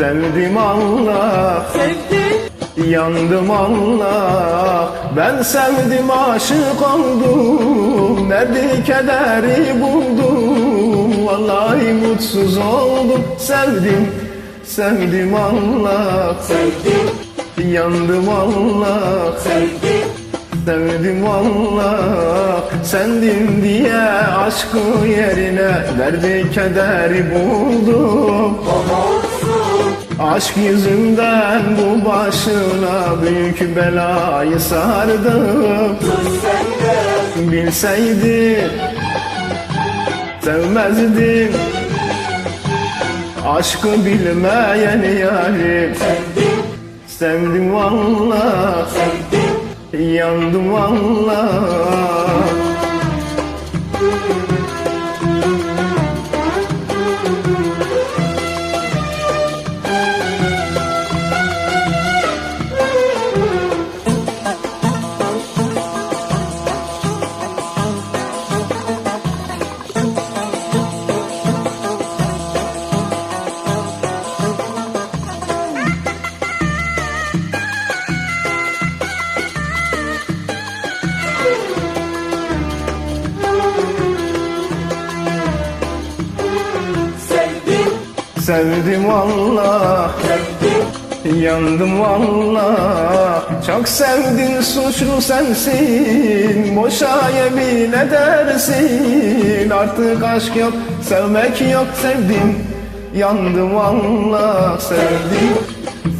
Sevdim Allah. Sevdim. Yandım Allah. Ben sevdim aşık oldum. Derdi kederi buldum? Vallahi mutsuz oldum. Sevdim Sevdim Allah. Sevdim. Yandım Allah. Sevdim. Sevdim Allah. Sendim diye aşkı yerine Derdi kederi buldum? Olsun Aşk yüzünden bu başına büyük belayı sardım. Bilseydim Sevmezdim. Aşkı bilmeyen yarim Sevdim Sevdim valla Yandım valla Sevdim valla Yandım valla Çok sevdin suçlu sensin. Boşa yemin edersin Artık aşk yok sevmek yok sevdim. Yandım valla sevdim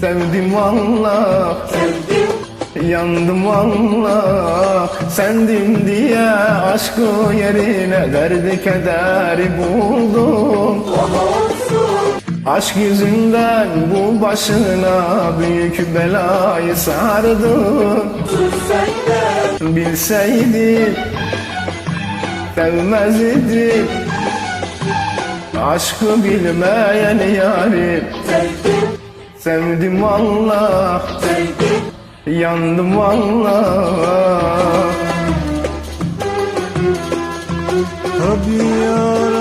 Sevdim valla Yandım valla Sendim diye aşkı yerine Derdi kederi buldum Aşk yüzünden bu başına büyük belayı sen de Bilseydim sevmezdim Aşkı bilmeyen yarim Sevdim. Sevdim yandım valla Tabii ya